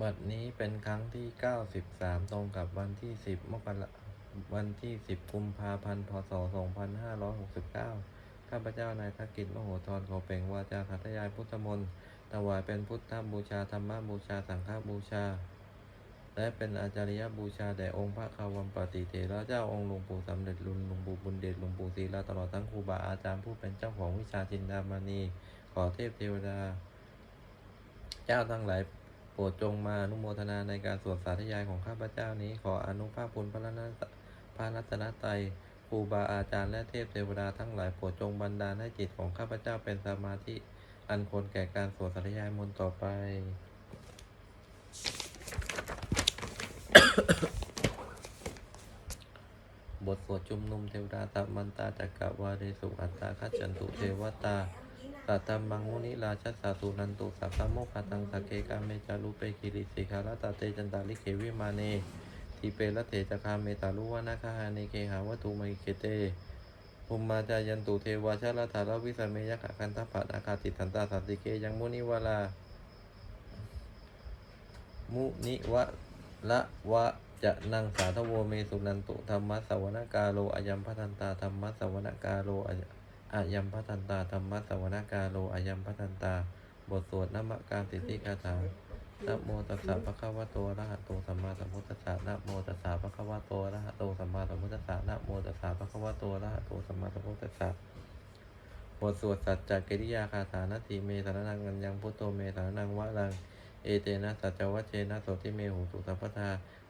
บัดนี้เป็นครั้งที่ 93 ตรงกับวันที่ 10 มกราวันที่ 10 กุมภาพันธ์ พศ 2569 ข้าพเจ้านายทักกิจมโหธรขอเปล่งวาจาสัตยายพุทธมนต์ถวายเป็นพุทธบูชาธรรมบูชาสังฆบูชา และเป็นอาจาริยบูชาแด่องค์พระคาวัมปติเถระเจ้าองค์หลวงปู่สำเร็จลุนหลวงปู่บุญเดชหลวงปู่ศรีลาตลอดทั้งครูบาอาจารย์ผู้เป็นเจ้าของวิชาจินดามณี ขอเทพเทวดา เจ้าทั้งหลาย รดจงมาอนุโมทนาในการสวดสาธยายของข้าพเจ้านี้ ขออนุภาพบุญพระรัตนพระรัตนตรัยครูบาอาจารย์และเทพเทวดาทั้งหลายโปรดจงบันดาลให้จิตของข้าพเจ้าเป็นสมาธิอันควรแก่การสวดสาธยายมนต์ต่อไป บทสวดชุมนุมเทวดาตัมันตาจักกะวาเรสุอัตตาคัจจันตุเทวตา สัตตมังมุนิราชสาสุนันตุสัพพะโมคตังสเกกาเมจารุเปกิริสิกาลตาเตจันตาลิเขวิมาเนทีเปละเถจคาเมตาลุวานาคาหาเนเคหาวัตุมิเคเตภุมมาจายันตุเทวาชาลธาลวิสเมยะขะคันทปัตอาคาติทันตาสันติเกยังมุนิวลา มุนิวะละวะจะนังสาธโวเมสุนันตุธรรมะสวนกาโลอายัมพัทันตาธรรมะสวนกาโลอยั อายัมพัทันตาธรรมะสวนกาโลอายัมพัทันตา บทสวดนมการติติกาถานะโมตัสสะภะคะวะโตอะระหะโตสัมมาสัมพุทธัสสะนะโมตัสสะภะคะวะโตอะระหะโตสัมมาสัมพุทธัสสะนะโมตัสสะภะคะวะโตอะระหะโตสัมมาสัมพุทธัสสะบทสวดสัจจกิริยาคาถานาทีเมสารนังกัญญังพุทโธเมสารนังวะรัง เอเตนะสัจจวัชเชนะโสติเมหูตุสัพพทา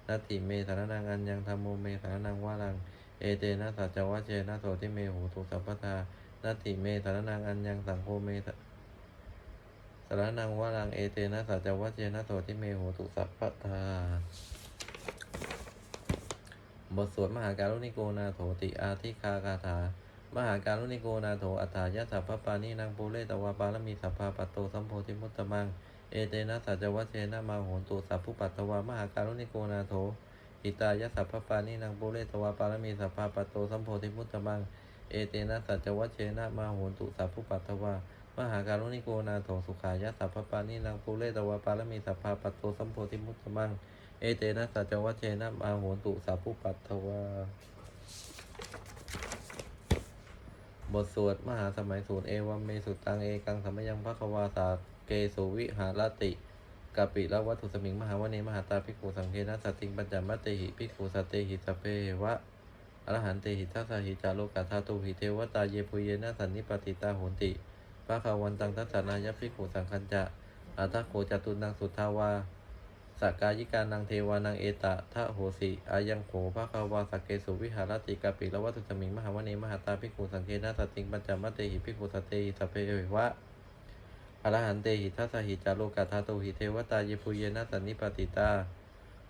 นาทิเมสารนังอัญญังธรรมโมเมสารนังวารัง เอเตนะสัจจวัชเชนะโสติเมหูตุสัพพทา นาทิเมสารนังอัญญังสังโฆเมสสารนังวารังเอเตนะสัจวัชเชนะโสติเมโหตุสัพพทาบทสวดมหาการุณิโกนาโถติอาทิคาคาถา มหาการุณิโกนาโถอัฏฐายะสัพพปานินางปูเรตวาปารมีสัพพาปตโตสัมโพธิมุตตมัง เอเตนะสัจวัชเชนะมาโหนตุสัพพุปัตตวามหาการุณิโกนาโถหิตายะสัพพปานินางปุเรตวาปารมีสัพพาปัตโตสัมโพธิมุตตมัง เอเตนะสัจวัชเชนะมาโหนตุสัพพุปัตตวามหาการุณิโกนาโถสุขายะสัพพปานินางปุเรตวาปารมีสัพพาปัตโตสัมโพธิมุตตมัง เอเตนะสัจวัชเชนะมาโหนตุสัพพุปัตตวาบทสวดมหาสมัยสูตรเอวัมเมสุตังเอกังสัมมยังพระควาสาเกสุวิหารติกาปิละวัตถุสมิงมหาวเนมหาตาภิกขุสังเคนะสัตติงปัญจมัตเตหิภิกขุสัตเตหิสเพวะ อรหันเตหิทัสสหิจาโลกัทธาตุหิเทวตาเยปุเยนะสันนิปติตาโหนติพระคาวันตังทัสสนายะภิกขุสังคัญจะอัตโขจตุนังสุทธาวาสักกายิการนังเทวานังเอตะทะโหสิอายังโขภะคะวาสักเกสุวิหารติกาปิละวัตุสมิงมหาวเนมหาตาภิกขุสังเคนะสติงปัญจมัตเตหิภิกขุสตเตหิสพเพวะอรหันเตหิทัสสหิจาโลกัทธาตุหิเทวตาเยปุเยนะสันนิปติตา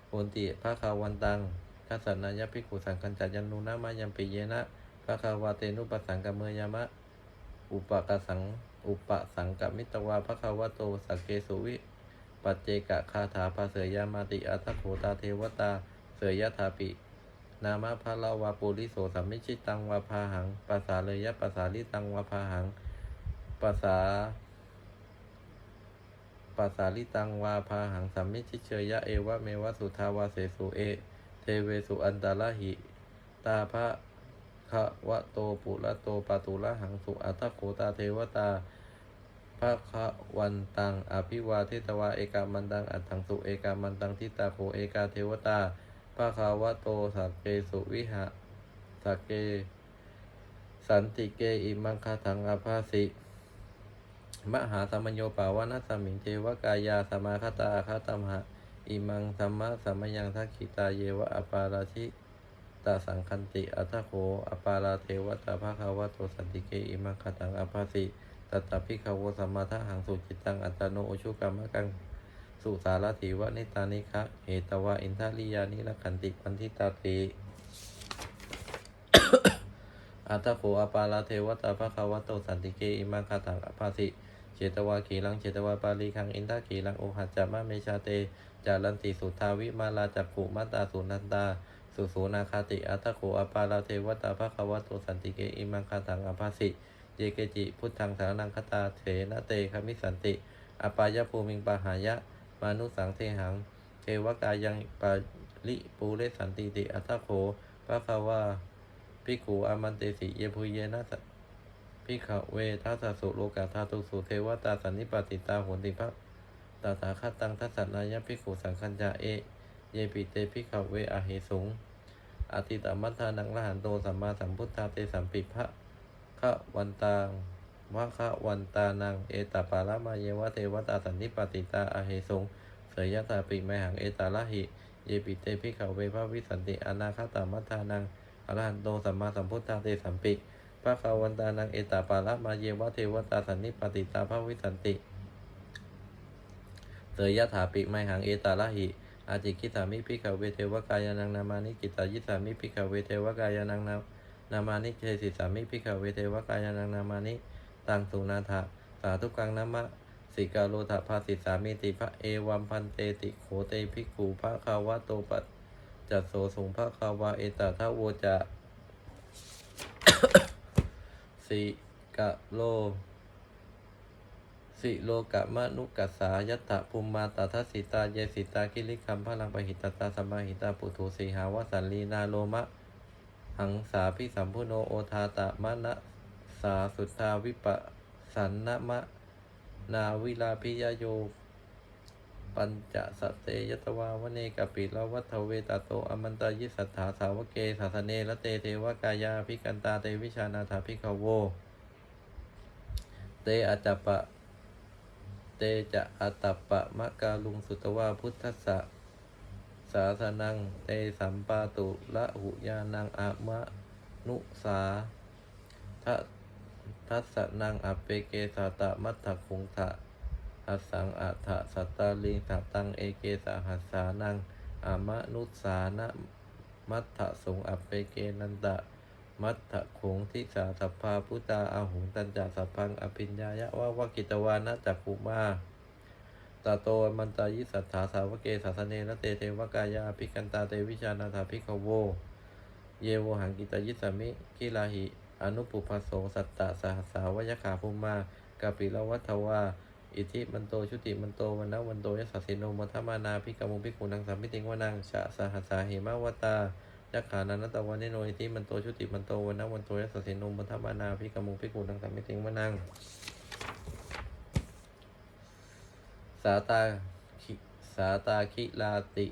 โหนติภะคะวันตัง ทัสสนายะภิกขุสังคัญจัยันุนามายัมปิเยนะภะคะวาเตนุปสังกเมยามะ อุปกสัง อุปสังกมิตวาภะคะวะโตสักเกสุวิ ปัจเจกะคาถาภาเสยามาติอัตถโขตาเทวตา เสยยถาปิ นามะพระลาวาปุริโสสัมมิชิตังวาพาหังภาษาเลยยะภาษาลิตังวาพาหังภาษาภาษาลิตังวาพาหังสัมมิชิเชยยะเอวะเมวะสุทาวาเสสุเอ เทวสุอันตาลหิ ตาภะคะวะโตปุระโตปะตุระหังสุอัตโขตาเทวตาพระคะวันตังอภิวาเทตวาเอกามันตังอัตถังสุเอกามันตังทิตาโขเอกาเทวตาพระคาวะโตสักเกสุวิหะสักเก สันติเกอิมังคาถังอาภาสิมหาสัมมัญโยปาวานัสสมิงเทวกายาสมาคตาอาคาตัมหะ อิมังสัมมาสัมยังทักขิตาเยวะอปาราชิตาสังคันติ อัตถโขอปาราเทวตาภะคาวะโตสันติเกอิมังคาถังอภาสิตัตตพิขาวสัมมาทหังสุจิตังอัตโนโอชุกรรมกังสุสารถีวะนิตานิคะเหตวะอินทาริยานิละขันติปันทิตาติอัตถโขอปาลาเทวตาภะคะวะโตสันติเกอิมังคาถังอภาสิเจตวาขีลังเจตวาปาลีคังอินทาขีลังโอหัจจามะเมชาเต จารันติสุทาวิมาลาจักขุมัตตาสุนันตา สุสูนาคาติอัตถโขอปาลาเทวตาภะควะโตสันติเกอิมังคาถังอภาสิเยเกจิพุทธังสารนังคตาเถนะเตคมิสันติ อปายภูมิงปหายะ มานุสังเทหัง เทวกายังปาลิปูเรสันติติอัตถโขพระคาวาภิกขุอามันเตสิเยพุเยนะสะภิกขเวทัสสุโลกาธาตุสุเทวตาสันนิปติตาโหนติภะ ตาตาคตังทัสสนายะภิกขุสังคัญจาเอ เยปิเตภิกขเวอาเหสุงอติตามัทธานังละหันโตสัมมาสัมพุทธาเตสัมปิภะคะวันตังวะคะวันตานัง เอตาปาละมาเยวะเทวตาสันนิปติตาอาเหสุงเสยยะตาปิไมหังเอตาละหิ เยปิเตภิกขเวภะวิสันติอนาคตามัทธานังอรหันโตสัมมาสัมพุทธาเตสัมปิภะคะวันตานังเอตาปาละมาเยวะเทวตาสันนิปติตาภะวิสันติ เสยยะถาปิไมหังเอตาละหิอาจิกิสามิพิกขเวเทวกายานังนามานิกิตายิสามิพิกขเวเทวกายานังนานามานิเจสิสามิพิกขเวเทวกายานังนามานิตังสุนาถาสาธุกังนามะสิกาโลทะภาสิสามิติพระเอวัมพันเตติโขเตภิกขุพระคาวะโตปัจจัสโสสงพระคาวาเอตาทะโวจะสิกะโล สิโลกะมะนุกัสสายัตถะภูมิมาตาทัสสิตาเยสิตากิริคัมพลังปหิตตาสมาหิตาปุถุสีหาวสันลีนาโลมะ หังสาพิสัมพุโนโอทาตะมะนะสาสุทธาวิปะสันนะมะ นาวิลาพิยโย ปัญจสตเตยตวาวเนกปิลวัฏเวตาโตอมันตายิสัทธาสาวเกสาสเนละเตเทวกายาภิกันตาเตวิชานาถาภิกขโว เตอจจปะ เตจะอัตตปะมะกาลุงสุตวาพุทธสะสาสนังเตสัมปาตุละหุยานังอะมะนุสาทะทัสสะนังอเปเกสาตะมัตถคุงทะหัสังอัฏฐสัตตาลิงถตังเอเกสาหัสสานังอามะนุสานะมัตถสงอเปเกนันตะ มัตถคงทิสาสัพพาพุตาอาหุงตันจาสัพพังอภิญญายะวาวากิตวานะจักขุมาตาโตมันตายิสัทธาสาวกเกสาสเนนะเตเทวกายาภิกันตาเตวิชานาถาภิกขโว เยโวหังกิตายิสามิกิลาหิ อนุปุพโสสัตตะสหสาวยขาภูมากาปิลวัฏวาอิทิมันโตชุติมันโตวันนะวันโตยสัสสิโนมัทมานาภิกมุภิกขุนังสัมมิติงวนังชะสหัสาเหมาวตา ยักขานันตะวันนิโนอิทิมันโตชุติมันโตวันนะวันโตยัสสิโนมัทมานาภิกมุภิกขุนังสัมมิติงวนังสาตาคิสาตาคิลาติ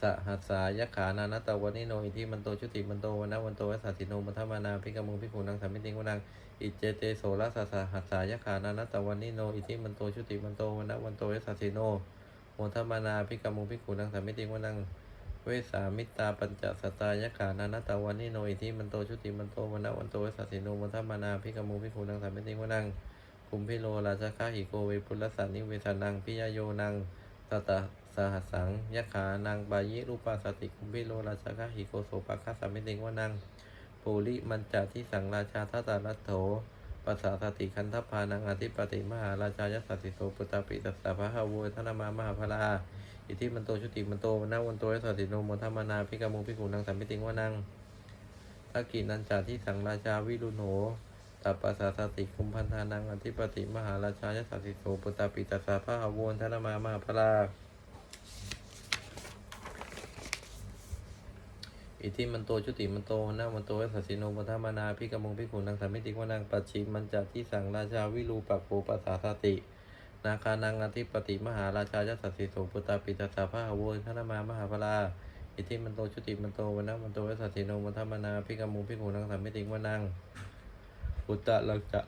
สหัสายขานานัตตวันนิโนอิทิมันโตชุติมันโตวันนะวันโตยัสสิโนมัทมานาภิกมุภิกขุนังสัมมิติงวนังอิเจเตโสรสสะหัสายขานานัตตวันนิโนอิทิมันโตชุติมันโตวันนะวันโตยัสสิโนโมทมานาภิกมุภิกขุนังสัมมิติงวนัง เวสามิตาปัญจสตายขานานตตวันนิโนอิทิมันโตชุติมันโตวันะวันโตยสัสสิโนโมทมานาภิกมุภิกขุนังสัมมิติงวนังคุมพิโลราชคาหิโกเวปุลสันนิเวทานังพิยโยนังตตะสหัสสังยะขานังบายิรูปาสติคุมพิโลราชคาหิโกโสปะคาสัมมิติงวนังปุริมันจาที่สังราชาทัตารัตโถปัสสาสติคันทพานังอธิปติมหาราชายสัสสิโสปุตตาปิตัสสะพะหาโวยธนามามหาพลา อิทิมันโตชุติมันโตวันนะวันโตยสัสสิโนโมทมานาพิกามุพิกุนังสัมมิติงวานังทักกินันจาที่สังราชาวิรุณโหตัปปะสาสติคุมพันธานังอธิปติมหาราชายสัสสิโสปุตตาปิตัสสะพระหวนธนมามาพลาอิทิมันโตชุติมันโตนะมันโตยสัสสิโนมัทมานาพิกมงพิกุนังสัมมิติวนังปัจฉิมันจัที่สังราชาวิรูปักโภปัสสาสติ นาคานังอธิปติมหาราชายสัสสิโสปุตตาปิตัสสะพะหาโวนธนามามหาพลาอิทิมันโตชุติมันโตวันนะมันโตยสัสสิโนมัทมานาพิกมงพิกุนังสัมมิติวนังอุตตะลักจะ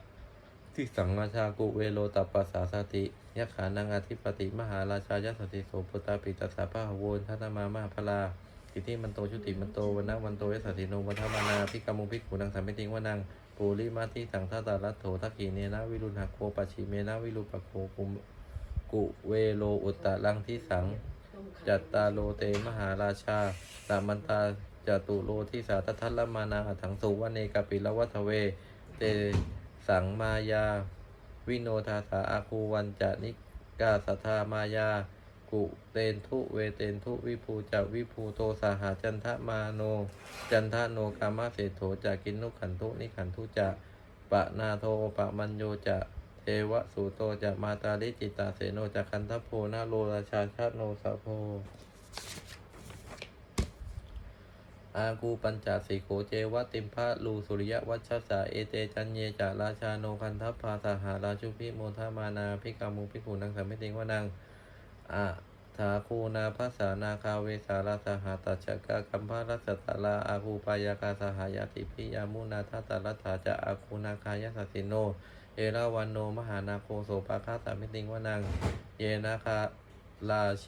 ที่สังราชากุเวโลตัปปัสสาสติยะขานังอธิปติมหาราชายสัสสิโสปุตตาปิตัสสะพะหาโวนธนามามหาพลา อิทิมันโตชุติมันโตวันนะวันโตยสัสสิโนมัทมานาพิกามุพิกขุนังสัมมิติวนังปูริมาทิสังทัตตารัตโถทักขีเนนะวิรุณหโคปัจฉิเมนะวิรุปโคกุมกุเวโลอุตตะลังที่สังจัตตาโลเตมหาราชาตามันตาจตุโลทิสาทัทธลลมานาถังสุวเนกปิลวัทเว เตสังมายา วิโนทาสาอาคูวันจานิกาสัทธามายา กุเตนทุเวเตนทุวิภูจาวิภูโตสาหาจันทมาโน จันทโนกามาเศรษโถจากินนุขันทุนิขันทุจะปะนาโทปะมัญโยจะเทวสุโตจะมาตาลิจิตาเสโนจะคันทโพนาโลราชาชาโนสะโพอากูปัญจสีโขเจวะติมพะลูสุริยวัชสะเอเตจันเยจาราชาโนคันทัพพาสหาราชุพิโมทามานาพิกามุพิกุนังสัมมิติงวนัง อะถาคูนาภาษานาคาเวสาราสหตัชกะกัมภารัสตตาลาอาคูปายากาสหายาติพิยามุนาทัตารัตถาจะอาคูนาคายสัสิโน เอราวันโนมหานาโคโสปาคาสามิติงวนัง เยนาคาลาเช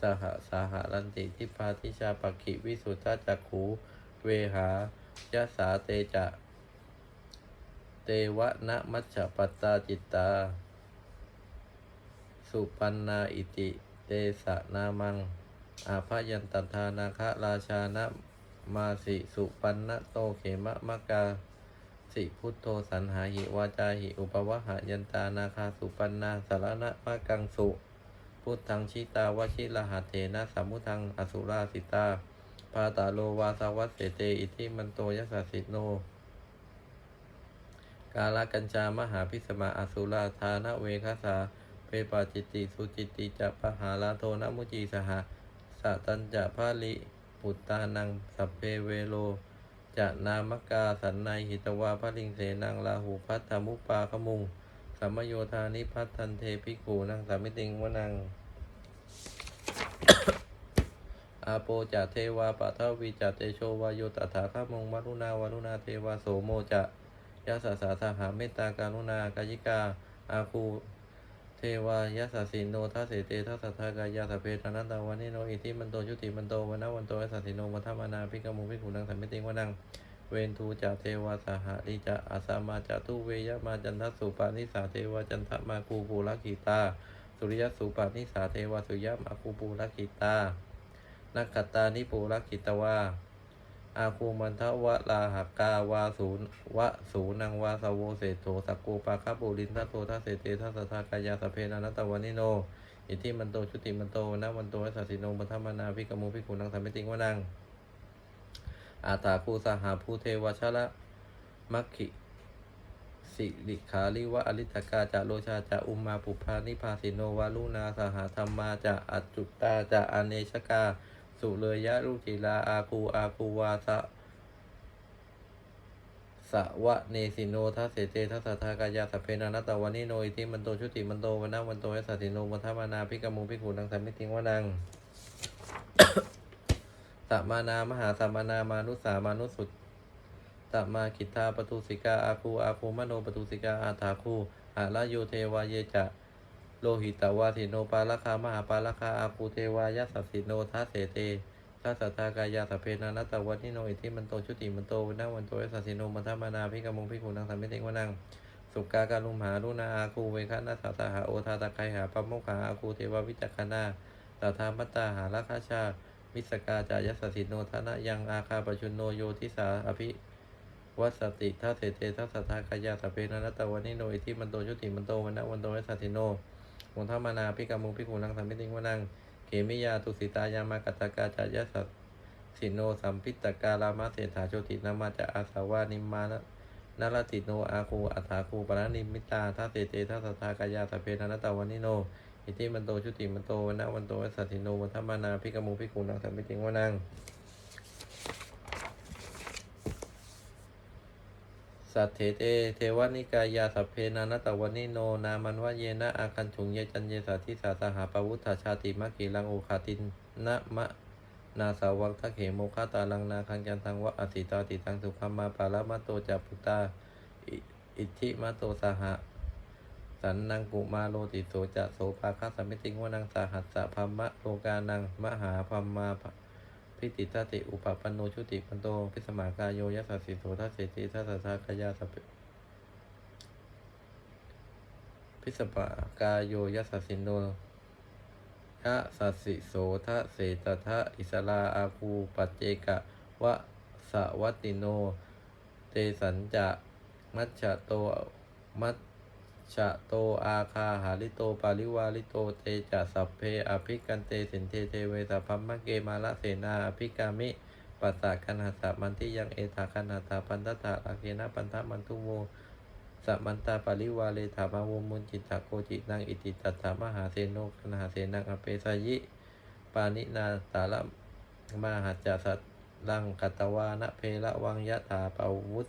สหสหรันติทิพาทิชาปักิวิสุทธาจักขูเวหายะสาเตจะ เตวะนะมัชฌปัตตาจิตตา สุปันนาอิติเตสะนามัง อาภยันตัทานาคะราชานะมาสิสุปันนะโตเขมะมะกาสิพุทโธสันหาหิวาจาหิอุปวะหายันตานาคาสุปันนาสารณะมะกังสุพุทธังชิตาวชิลหัตเถนะสัมมุทังอสุราสิตาปาตาโลวาสวัสเสเตอิทิมันโตยัสสะสิโน กาลกัญจามหาพิสมาอสุราธานะเวคสา เปปาจิตติสุจิตติจะปะหาลาโทนมุจีสหะสะตัญจะพาลิปุตตานังสัพเพเวโลจะนามกาสันในหิตวาพระลิงเสนังลาหูพัทธมุปาขมุงสัมโยธานิพัทธันเทพิกูนังสามิติงวนังอาโปจะเทวาปะทวีจะเตโชวาโยตถาคมงวรุณาวารุณาเทวาโสโมจะยะสสสาสหาเมตตาการุณากายิกาอาคู เทวายะสสสิโนทัสเสเตทัสสะทากายาสเพทานันตาวันนิโนอิทิมันโตชุติมันโตวันนวันโตยะสสสิโนมัทมานาพิกมุพิกุนังสัมมิติงวนังเวนทูจะเทวาสหริจะอาสามาจะทุเวยมาจันทสุปานิสาเทวาจันทมาคูปูลกิตา สุริยสุปานิสาเทวาสุริยมาคูปูลกิตานักขตานิปูลกิตวา อาคูมันทวะลาหักกาวาสูนวะสูนังวาสโวเศโธสักโกปาคาปุรินทัตโตทัสเสเตทัสสะทากายาสเพนานัตวานิโน อิทิมันโตชุติมันโตนะวันโตสัสสิโนมัทมานาพิกมูพิกุนังสัมมิติงวนังอาตาภูสหาภูเทวชละมัคคิสิริขาลิวะอริตกาจะโลชาจะอุมมาปุพานิพาสิโนวาลุนาสหธรรมาจะอัจจุตาจะอเนชกา สุเลยยะรุจิลาอาคูอาคูวาสะสะวะเนสิโนทัสเสเตทัสสะทากายาสเพนานัตตวานิโนอิทิมันโตชุติมันโตวันนวันโตยสัสสิโนวัฏมานาพิกมุพิกุนังสัมมิติงวนังสัมมานามหาสัมมานามานุสามานุสุตสัมมาคิทาปทุสิกาอาคูอาคูมโนปทุสิกาอาถาคูอาลาโยเทวาเยจะ โลหิตวาสิโนปาลคามหาปาลคาอาคูเทวายสัสสิโนทัสเสเตทัสสะทากายาสเพนานัตวันิโนอิทิมันโตชุติมันโตวินาวันโตยสัสสิโนมัทมานาพิกมงพิกุนังสัมมิติงวนังสุกาการุมหารุณาอาคูเวคะนาสาสหาโอทาตะไคหาปัมโมขาอาคูเทววิจักขณาตถามัตตาหาราคาชามิสกาจายสสสิโนทนะยังอาคาปชุนโนโยทิสาอภิวัสติทัสเสเตทัสสะทากายาสเพนันตวันิโนอิทิมันโตชุติมันโตวันนะวันโตยสัสสิโน มุทามานาพิกามุพิกุนังสัมมิติงวนังเขมิยาตุสิตายามากัตากาจายสัสสิโนสัมพิตกาลามาเศรษฐาโชตินามาจะอาสาวานิมานะนารติโนอาคูอัฏฐาคูปรานิมิตาทัเสเตทัสสทากายาสเพนันตวันิโน อิทิมันโตชุติมันโตวันนะวันโตวัสสิโนวัฏมานาพิกามุพิกุนังสัมมิติงวนัง สัตเถเตเทวานิกายาสัพเพนานตตวันิโน นามันวะเยนะอาคันถุงเยจันเยสาธิสาสหาปวุฒาชาติมะกีลังโอคาตินนะมะนาสาวังทะเขโมคาตาลังนาคังจันทังวะอสิตาติตังสุขมาปาละมะโตจัปุตตาอิทธิมะโตสหะสันนังกุมาโลติโสจะโสภาคสมิติงวนังสาหัสสะพัมมะโลกานังมหาพัมมา พิติตาติอุปปันโนชุติปันโตพิสมากายโยยัสสสิโสทัสเสติทัสสะกายาสพพิสมากายโยยัสสสิโนทะสัสสิโสทะเสตทะอิสลาอาคูปัจเจกะวะสวัตติโน เตสัญจะมัชฌะโตมัช ชะโตอาคาหาลิโตปาริวาลิโตเตจะสัพเพอภิกันเตสินเทเทเวสัพพมะเกมาละเสนาอภิกามิปัสสะกันหัสสะมันที่ยังเอถากันหัสสะพันธะอาเคนะปันทะมันทุโมสัมมันตาปาริวาเลถามาวมุนจิตตโกจินังอิติตัตถามหาเสนโนคณหาเสนังอเปสายิปานินาตาละมหัจจสัตลังกัตตวานะเพละวังยะถาปาวุธ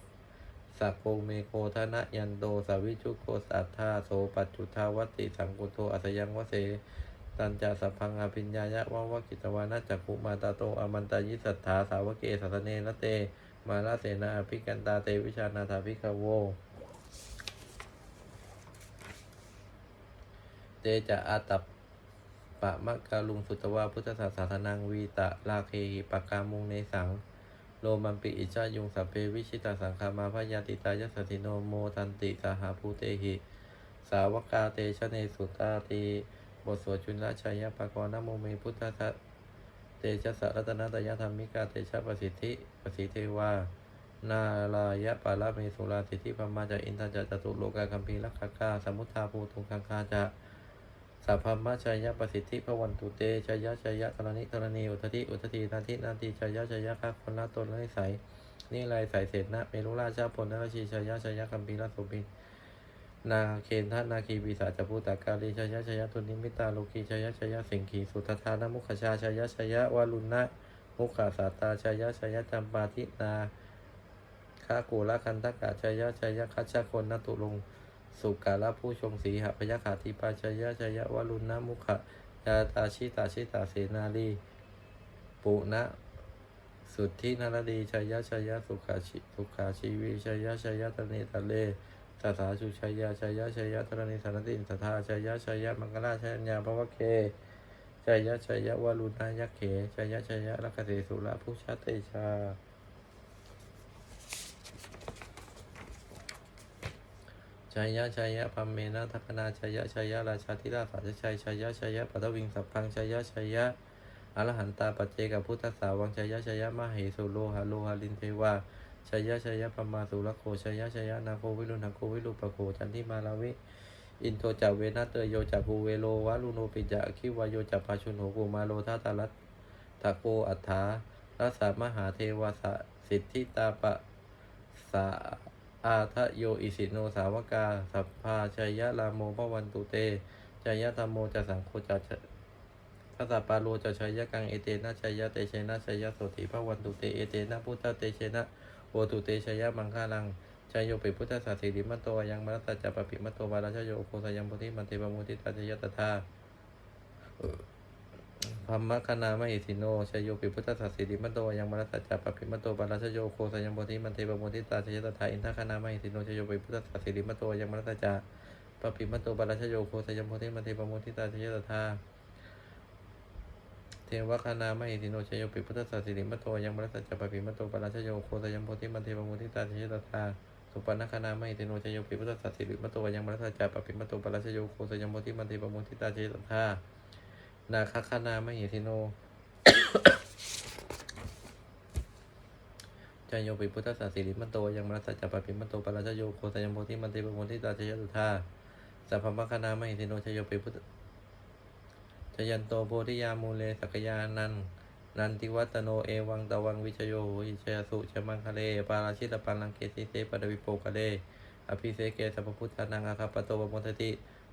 สักโกเมโคทนะยันโตสวิชุโกสัทธาโสปัจจุทาวติสังกุโตอัสยังวเสตันจาสัพพังอภิญญายะวะวะกิตวานะจักขุมาตาโตอมันตายิสัทธาสาวกเกสัสเนนะเต มาลาเสนาอภิกันตาเตวิชานาถาภิกขโวเตจะอาตัปปะมะกาลุงสุตวาพุทธศาสนานังวีตะลาเคหิปะกามุงในสัง โลมันปิอิจายุงสัพเพวิชิตาสังคามาพยาติตายสสติโนโมทันติสหาภูเตหิ สาวกาเตชะเนสุตาตีบทสวดจุลชัยปะกรณโมเมพุทธะเตชะสะรัตนตยธรรมิกาเตชะประสิทธิประสิทธิวานาลายะปาลเมสุราสิทธิพมาจากอินทจัจตุโลกาคัมภีรักขกาสมุทธาภูตุงคังคาจะ สัพพมะชัยยะประสิทธิพวันตุเตชัยยะชัยยะธรณิธรณีอุทธิอุทธินาทินาทิชัยยะชัยยะคักคนละตนละนิสัยนี่ลายสายเศษนะเมรุราชาพลนรชีชัยยะชัยยะคัมภีรสุบินนาเคนทานาคีวิสาจภูตากาลีชัยยะชัยยะตุนิมิตาโลกีชัยยะชัยยะสิงขีสุทธานามุขชาชัยยะชัยยะวารุณะมุขาสาตาชัยยะชัยยะจำปาทินาข้ากูละคันตกะชัยยะชัยยะคัชชะคนนตุลง สุกาลผู้ชงสีหพยาขาติปาชัยะชยยะวรุณนะมุขะยาตาชิตาชิตาเสนาลีปุณะสุทธินารดีชยยะชยยะสุขาชิสุขาชีวีชยยะชยยะตะเนตะเลสถาสุชยยะชยยะชยยะตระนิสานตินสทาชยยะชยยะมังคลาชัยญาภวะเคชยยะชยยะวรุณายะเขชยยะชยยะลักเสสุระผู้ชาเตชา ชัยยะชัยยะพัมเมนะทัคนาชัยยะชัยยะราชาธิราชสัจชัยชัยยะชัยยะปัตวิงสัพพังชัยยะชัยยะอรหันตาปัจเจกพุทธสาวังชัยยะชัยยะมเหสุโลหะโลหะลินเทวาชัยยะชัยยะปมาสุรโคชัยยะชัยยะนาโควิรุณังโควิรุปโคจันทิมาลาวิอินโทจาเวนะเตยโยจักภูเวโลวะลุโนปิจะคิวายโยจักปาชุนโหกูมาโลทัตตาลัตตะโกอัฏฐารัสามหาเทวาสสิทธิตาปะสา อาทะโยอิสิโนสาวกา สัพพาชัยยะลาโมพวันตุเตชัยยะธรรมโมจะสังโฆจะทัสสะปาโลจะชัยยะกังเอเตนะชัยยะเตเชนะชัยยะโสติพวันตุเตเอเตนะพุทธเตเชนะโวตุเตชัยยะมังคาลังชัยโยปิพุทธศาสิริมันโตยังมรัสจะปปิมันโตวาราชโยโคสยังพุทธิมันเตปมุติตาชัยยะตถา พัมมะคณามหิสิโนชยโยปิพุทธศาสิริมันโตยังมรัสสะจะปะปิมันโตวาราชโยโคสยังพุทธิมันเตปมุติตาชยยะตถาอินทคณามหิสิโนชยโยปิพุทธศาสิริมันโตยังมรัสสะจะปปิมันโตวาราชโยโคสยังพุทธิมันเตปมุติตาชยยะตถาเทวคณามหิติโนชยโยปิพุทธศาสิริมตโตยังมรสสจจปปิมตโตปราชโยโคตยังโพธิมันเทวมุทิตาชยตถาสุปนคณามหิติโนชยโยปิพุทธศาสิริมตโตยังมรสสจจปปิมตโตปราชโยโคตยังโพธิมันเทวมุทิตาชยตถา นาคคณามหิติโนจายโยปิพุทธศาสิริมันโตยังมรสสจจปปิมตโตปราชโยโคตยังโพธิมันเทวมุทิตาชยตถาสัพพมคณามหิติโนชยโยปิพุทธชยันโตโพธิยามูเลสักยานันนันติวัตโนเอวังตะวังวิชโยโหหิชยสุชมังคะเลปาราชิตปันลังเกสิเตปดวิโปคะเลอภิเสเกสัพพุทธานังอาคาปโตปโมทติ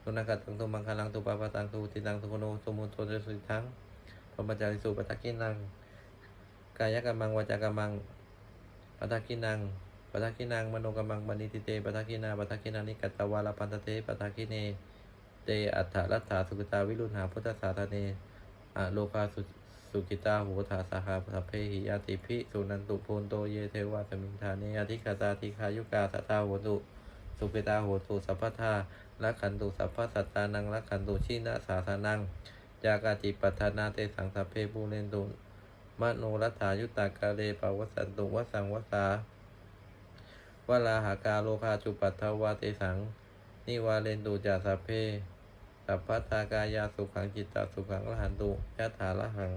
ตุนังกัตตังตุมังคลังตุปาปะตังตุติตังตุโกโนตุมุตโตเตสุทังพรหมจาริสุปทักกินังกายกรรมังวาจากรรมังปทักกินังปทักกินังมโนกรรมังมณิติเตปทักกินาปทักกินานิกัตตวาลปันตเตปทักกิเนเตอัฏฐรัตถาสุกตาวิรุณหาพุทธสาธเนอะโลกาสุสุกิตาโหถาสหาสัพเพหิยาติภิสุนันตุโพนโตเยเทวาสมิงธาเนอธิคาตาธิคายุกาสัทธาโหตุสุกิตาโหตุสัพพทา ละขันตุสัพพสัตตานังละขันตุชีนะสาสานังจากาติปัฏฐานาเตสังสัพเพปูเรนตุมโนรัตถายุตตากาเลปวัสสันตุวสังวสาวลาหากาโลคาจุปัตถวาเตสัง นิวาเลนตุจาสัพเพสัพพตากายาสุขังจิตตาสุขังละหันตุยะถาละหัง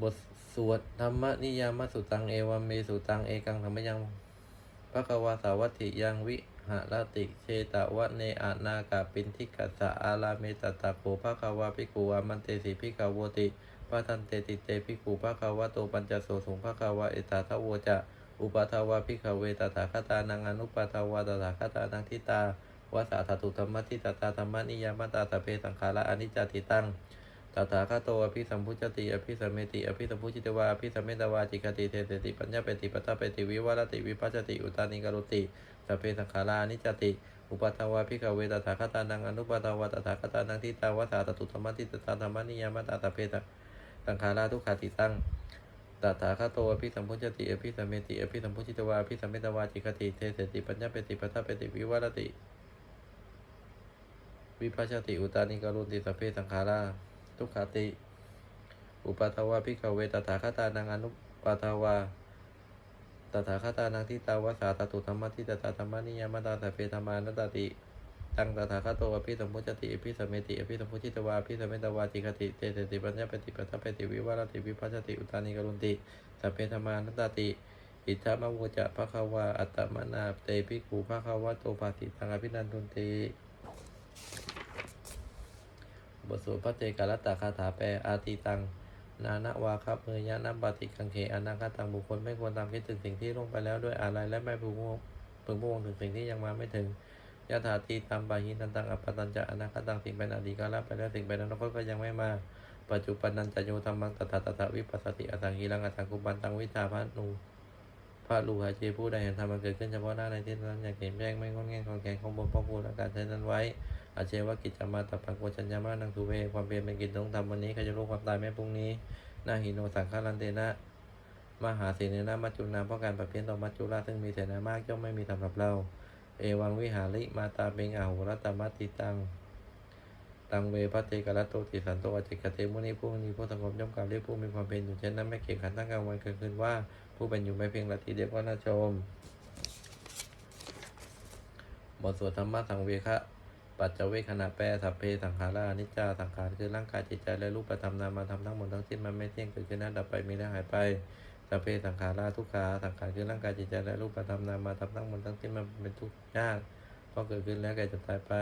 บท สวดธรรมนิยามสุตังเอวัมเมสุตังเอกังธรรมยังพระกวาสาวัตถิยังวิหะรติเชตวะเนอานากาปินทิกัสสะอาลาเมตตาโกภะคะวาภิกขุอามันเตสิภิกขโวติพระทันเตติเตภิกขุภะคะวะโตปัญจโสสุงภะคะวะเอตาทโวจะอุปทาวาภิกเวตถาคตานังอนุปทาวาตถาคตานังทิตาวาสาธตุธรรมทิตตาธรรมนิยามตาสพเพสังขาระอนิจจติตัง ตถาคโตอภิสัมพุจติอภิสัมเมติอภิสัมพุจิตวาอภิสัมเมตวาจิกติเทเตติปัญญาเปติปัตตาเปติวิวารติวิปัสสติอุตานิกรุติสพเพสังขารานิจติ อุปาทาวาภิกเวตถาคตานังอนุปาทาวาตถาคตานังทิตาวสาธตุธรรมทิตตาธรรมนิยามตาสพเพสังขาราทุกขาติตังตถาคโตอภิสัมพุจติอภิสัมเมติอภิสัมพุจิตวาอภิสัมเมตวาจิกติเทเสติปัญญาเปติปัฏฐาเปติวิวัรติวิภัชชติอุตานิกรุติสพเพสังขารา ทุกขติ อุปาทวาภิกเวตถาคตานังอนุปาทวาตถาคตานังทิตาวสาตตุธรรมทิตตาธรรมนิยมตาสพเพธรรมานตติตังตถาคตโตอภิสมพุจติอภิสมเมติอภิสมพุจิตวาอภิสมเมตวาจิกติเตเตติปัญญาปฏิปทาปฏิวิวารติวิภัชชติอุตานิกรุนติสัพเพธรรมานตติ อิทธามะโวจะภะคะวาอัตตมนาเตภิกขุภะคะวะโตภาสิตังอภินันทุนติ บทสวดพระเจกาลตตาคาถาแปลอาทิตัง นานะวาครับเมยะนับปฏิกังเขอนาคตังบุคคลไม่ควรตามคิดถึงสิ่งที่ล่วงไปแล้วด้วยอะไรและไม่พึงพึงพวงถึงสิ่งที่ยังมาไม่ถึงยะถาตีตามปาหินันตังอัปปตัญจะอนาคตังสิ่งเป็นอดีตกาลไปแล้วสิ่งเป็นอนาคตก็ยังไม่มา ปัจจุบันนันจะโยธรรมังตถาตถาวิปัสสติอสังกีรังอสังกุบันตังวิชาพระนูพระลูหาเจผู้ใดเห็นธรรมมันเกิดขึ้นเฉพาะหน้าในที่นั้นอย่างเห็นแจ้งไม่งอนแง่งของแกงของบนพ่อคูและการใช้นั้นไว้ อาเชวกิจจมาตปังโกชัญญามานังสุเวความเพียรเป็นกิจต้องทำวันนี้ใครจะรู้ความตายแม้พรุ่งนี้นาหิโนสังฆารันเตนะมหาเสนนามัจจุนาเพราะการปรับเปลี่ยนต่อมัจจุราชซึ่งมีเสนามากย่อมไม่มีสำหรับเรา เอวังวิหาริมาตาเบงอาหุรัตมัตติตัง ตังเวพัตเตกรัตโตติสันโตอจิกเตมุนีผู้มีผู้สงบย่อมกล่าวเรียกผู้มีความเป็นอยู่เช่นนั้นไม่เกี่ยงขันตั้งกลางวันกลางคืนว่า ผู้เป็นอยู่ไม่เพียงละทีเดียวก็น่าชมบทสวดธรรมะสังเวคะ ปัจจเวคขณะแปลสัพเพสังขารานิจจาสังขารคือร่างกายจิตใจและรูปธรรมนามธรรมทั้งหมดทั้งสิ้นมันไม่เที่ยงเกิดขึ้นแล้วดับไปมีและหายไปสัพเพสังขาราทุกขาสังขารคือร่างกายจิตใจและรูปธรรมนามธรรมทั้งหมดทั้งสิ้นมันเป็นทุกข์ยากเพราะเกิดขึ้นแล้วแก่จะตายไป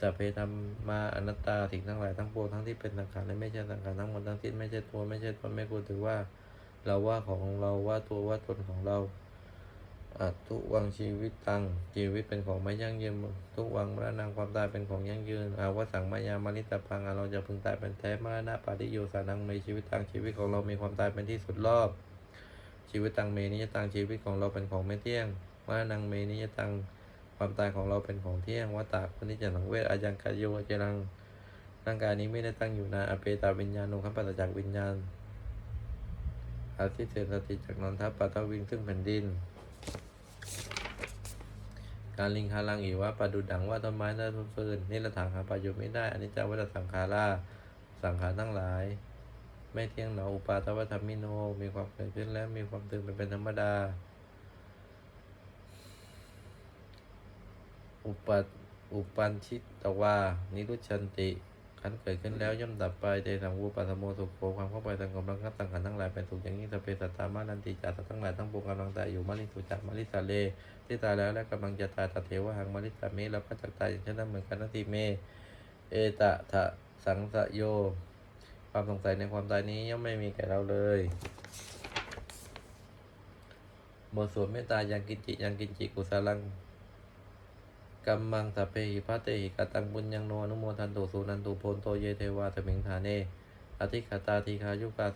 สัพเพธรรมาอนัตตาสิ่งทั้งหลายทั้งปวงทั้งที่เป็นสังขารและไม่ใช่สังขารทั้งหมดทั้งสิ้นไม่ใช่ตัวไม่ใช่ตนไม่ควรถือว่า เราว่าของเราว่าตัวว่าตนของเรา อัตทุวังชีวิตตัง ชีวิตเป็นของไม่ยั่งยืน ทุกวังมรณะความตายเป็นของยั่งยืน อาวสังมายามาริตพังเราจะพึงตายเป็นแท้มรณะปาริโยสานังในชีวิตตังชีวิตของเรามีความตายเป็นที่สุดรอบ ชีวิตตังเมนิยตังชีวิตของเราเป็นของไม่เที่ยงมรณังเมนิยตังความตายของเราเป็นของเที่ยงวัตตาปนิจจสังเวชอายังกายโยเจรังร่างกายนี้ไม่ได้ตั้งอยู่นาอเปตาวิญญาณุขัมปัสจากวิญญาณอาทิเศสติจากนนทัพปัตวิงซึ่งแผ่นดิน การลิงคาลังอีว่าปลาดุดังว่าต้นไม้ได้ต้นฟืนนี่ละถังหาประโยชน์ไม่ได้อันนี้จาวัฏสังขาราสังขารทั้งหลาย ไม่เที่ยงหนออุปาทวธรรมิโน มีความเกิดขึ้นและมีความตื่นเป็นธรรมดา อุปัตอุปันชิตตวานิรุชันติ ขันเกิดขึ้นแล้วย่อมดับไปเตสังวูปัสโมสุโขความเข้าไปทางกำลังกัสังขารทั้งหลายเป็นสุขอย่างยิ่งสเปสัตตามานันติจาสัตทั้งหลายทั้งปวงกำลังตายอยู่มาริสุจักมาริสาเลที่ตายแล้วและกำลังจะตายตถเทวหังมาริสาเมแล้วก็จะตายอย่างเช่นนั้นเหมือนกันนันติเม เอตะทะสังสะโย ความสงสัยในความตายนี้ย่อมไม่มีแก่เราเลยบทสวดเมตตายังกินจิยังกินจิกุสลัง กัมมังสัพเพหิพัตเตหิกตังบุญยังโนอนุโมทันตุสุนันตุโพนโตเยเทวาสมิงฐาเนอธิคตาทีคายุกัส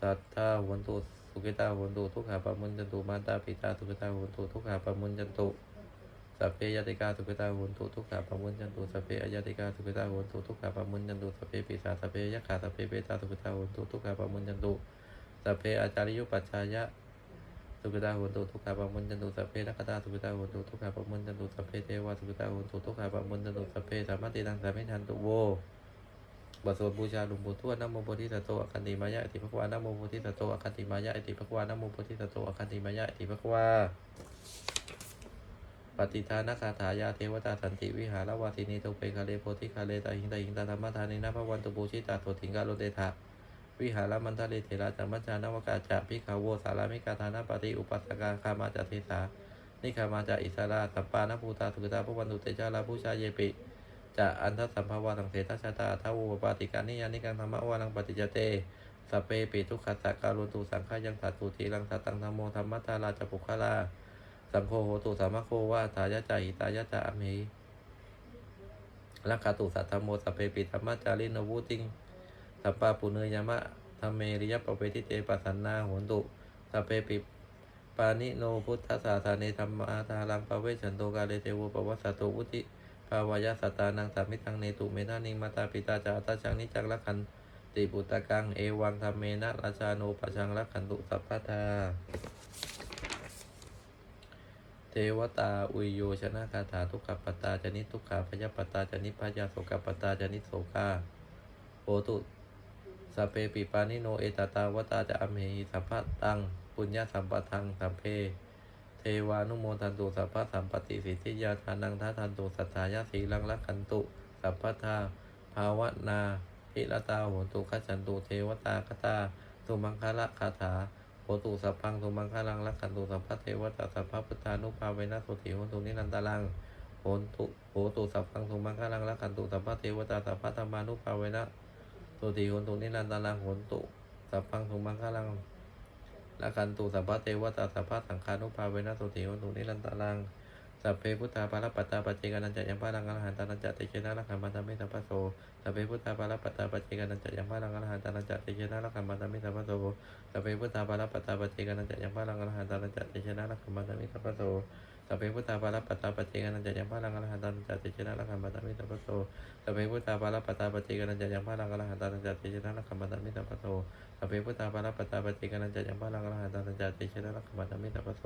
สัทธาหวนตุสุขิตาหวนตุทุกขาปมุนจันตุมาตาปิตาสุขิตาหวนตุทุกขาปมุนจันตุสัพเพยติกาสุขิตาหวนตุทุกขาปมุนจันตุสัพเพอยติกาสุขิตาหวนตุทุกขาปมุนจันตุสัพเพปิสาสัพเพยักขาสัพเพเปตาสุขิตาหวนตุทุกขาปมุนจันตุสัพเพอาจาริยุปัจจายะ สุขิตาโหนตุทุกขาปะมุนจันตุสัพเพนักขตาสุขิตาโหนตุทุกขาปะมุนจันตุสัพเพเทวาสุขิตาโหนตุทุกขาปะมุนจันตุสัพเพสามารถติตังสามิทันตุโวบทสวดบูชาหลวงปู่ทวดนโมโพธิสัตโตอคันติมายะอิติภควานโมโพธิสัตโตอคันติมายะอิติภควานโมโพธิสัตโตอคันติมายะอิติภควาปฏิทานคาถายาเทวตาสันติวิหารวาสินีตุเปคาเลโพธิคาเลตาหิงตาหิงตาธรรมทานินะพระวันตุปูชิตาโทถิงกาโลเตถะ วิหารมันทะเลเถระจัมมัจจานวกาจะพิขาโวสารามิกาธานาปฏิอุปัสสกาคามาจเทสานิคามาจาอิสราสัปปานภูตาสุกตาพวันตุเตจาราผู้ชาเยปิจะอันทสัมภาวะสังเสตชาตาทาวูปปาติการนิยานิกังธรรมวานังปฏิจเตสเปปิทุกขัสสะการุตุสังขายังสัตตุทีรังสัตตังธรรมโมธรรมตตาราจปุคลาสังโฆโหตุสามะโควาตายะจาหิตายะจาอเมหิลักขตุสัตธรรมโมสเปปิธรรมจารินวุติง สัปปาปุเนยมะธรรมเมริยปปเวทิเตปัสสันนาโหนตุสัพเพปิปานิโนพุทธศาสนาธรรมาทารังปเวชันโตกาเลเทวปวัสสตุวุติภาวายาสตานังสามิตังเนตุเมนานิมาตาปิตาจาตาชังนิจังละคันติปุตตะกังเอวังธรรมเมนะราชาโนปชังละคันตุสัพพทาเทวตาอุยโยชนะคาถาทุกขปตาจนิทุกขาพยปตาจนิพยาโสกปตาจนิโสกาโหตุ สพเปปิปานิโนเอตตาวตาจะอเมหิสัพพะตังปุญญาสัมปทังสัมเพ เทวานุโมทันตุสัพพะสัมปติสิทธิยาทานังทัทันตุสัทธายาสีลังลักขันตุสัพพะทาภาวนาพิรตาโหนตุขัจฉันตุเทวตาคตาตุมังคละคาถาโหตุสัพพังตุมังคลังลักขันตุสัพพะเทวตาสัพพะพุทธานุภาเวนะสุติโหนตุนิรันตาลังโหตุโหตุสัพพังตุมังคลังลักขันตุสัพพะเทวตาสัพพะธรรมานุภาเวนะ ตุติโหนตุนิรันตาลังโหนตุสัพพังสุมังคลังละกันตุสัพพะเทวตาสัพพะสังฆานุภาเวนะตุติโหนตุนิรันตาลังสัพเพพุทธาปาลปัตตาปัจเจกานันจะยังพาลังอรหันตานันจะเตเชนะละขันบันตมิสัพพะโสสัพเพพุทธาปาลปัตตาปัจเจกานันจะยังพาลังอรหันตานันจะเตเชนะละขันบันตมิสัพพะโสสัพเพพุทธาปาลปัตตาปัจเจกานันจะยังพาลังอรหันตานันจะเตเชนะละขันบันตมิสัพพะโส สัพเพพุทธาปาลปัตตาปัจเจกานันจยังพาลังอรหันตานันจะเตเชนะละขันบัตามิสัพพโสสัพเพพุทธาปาลปัตตาปฏิกานันจยังพาลังอรหันตานันจะติชนะลักขมันตมิตาปโตสัพเพพุทธาปาลปัตตาปฏิกานันจยังพาลังอรหันตานันจะติชนะลักขมันตมิตาปโต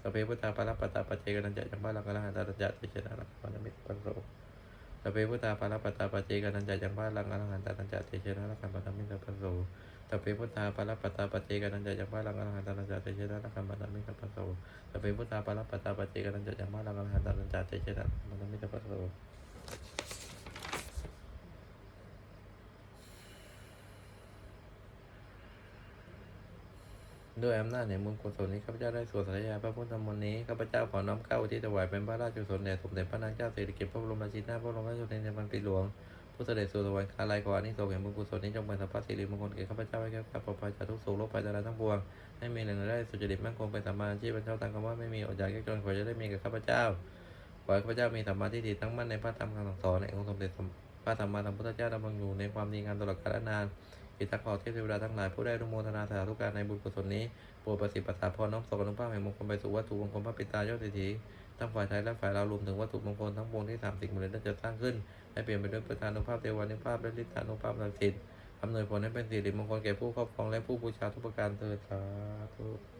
สัพเพพุทธาปาลปัตตาปฏิกานันจยังพาลังอรหันตานันจะติชนะลักขมันตมิตาปโตสัพเพพุทธาปาลปัตตาปฏิกานันจยังพาลังอรหันตานันจะติชนะลักขมันตมิตาปโต สัพเพพุทธาปาลปัตตาปฏิกานันจะยังพาลังอรหันตานันจะติชนะลักขมันตมิตาปโตสัพเพพุทธาปาลปัตตาปฏิกานันจะยังพาลังอรหันตานันจะติชนะลักขมันตมิตาปโตด้วยอำนาจแห่งบุญกุศลนี้ข้าพเจ้าได้สวดสัตยาพระพุทธมนต์นี้ข้าพเจ้าขอน้อมเกล้าที่ถวายเป็นพระราชกุศลแด่สมเด็จพระนางเจ้าสิริกิติ์พระบรมราชินีนาถพระบรมราชชนนีในวันปีหลวง ผู้เสด็จสู่สวรรคาลัยขออานิสงส์แห่งบุญกุศลนี้จงเป็นสัพพะสิริมงคลแก่ข้าพเจ้าให้แก้วข้าปลอดภัยจากทุกโศกโรคภัยทั้งหลาทั้งปวงให้มีแหล่งรายได้สุจริตมั่นคงเป็นสัมมาชีพเป็นเจ้าตังคำว่าไม่มีอดอยากแก้จนขอจะได้มีกับข้าพเจ้าขอให้ข้าพเจ้ามีสัมมาทิฏฐิตั้งมั่นในพระธรรมคำสั่งสอนในองค์สมเด็จพระธรรมาสัมพุทธเจ้าดำรงอยู่ในความดีงามตลอดกาลนานอิทธักขอเทพเทวดาทั้งหลายผู้ได้อนุโมทนาสาธุการในบุญกุศลนี้โปรดประสิทธิ์ประสาพรน้อมส่งอนุภาพแห่งมงคลไปสู่วัตถุมงคลพระปิตายอดสิทธิ ทั้งฝ่ายไทยและฝ่ายเราวรวมถึงวัตถุมงคลทั้งปวงที่สามสิ่งมดเลนั้นจะสร้างขึ้นให้เปลี่ยนไปด้วยประธานุภาพเทวานุภาพและฤทธานุภาพศักดิ์สิทธิ์อำนวยผลให้เป็นสิริมงคลแก่ผู้ครอบครองและผู้บูชาทุกประการเถิดสาธุ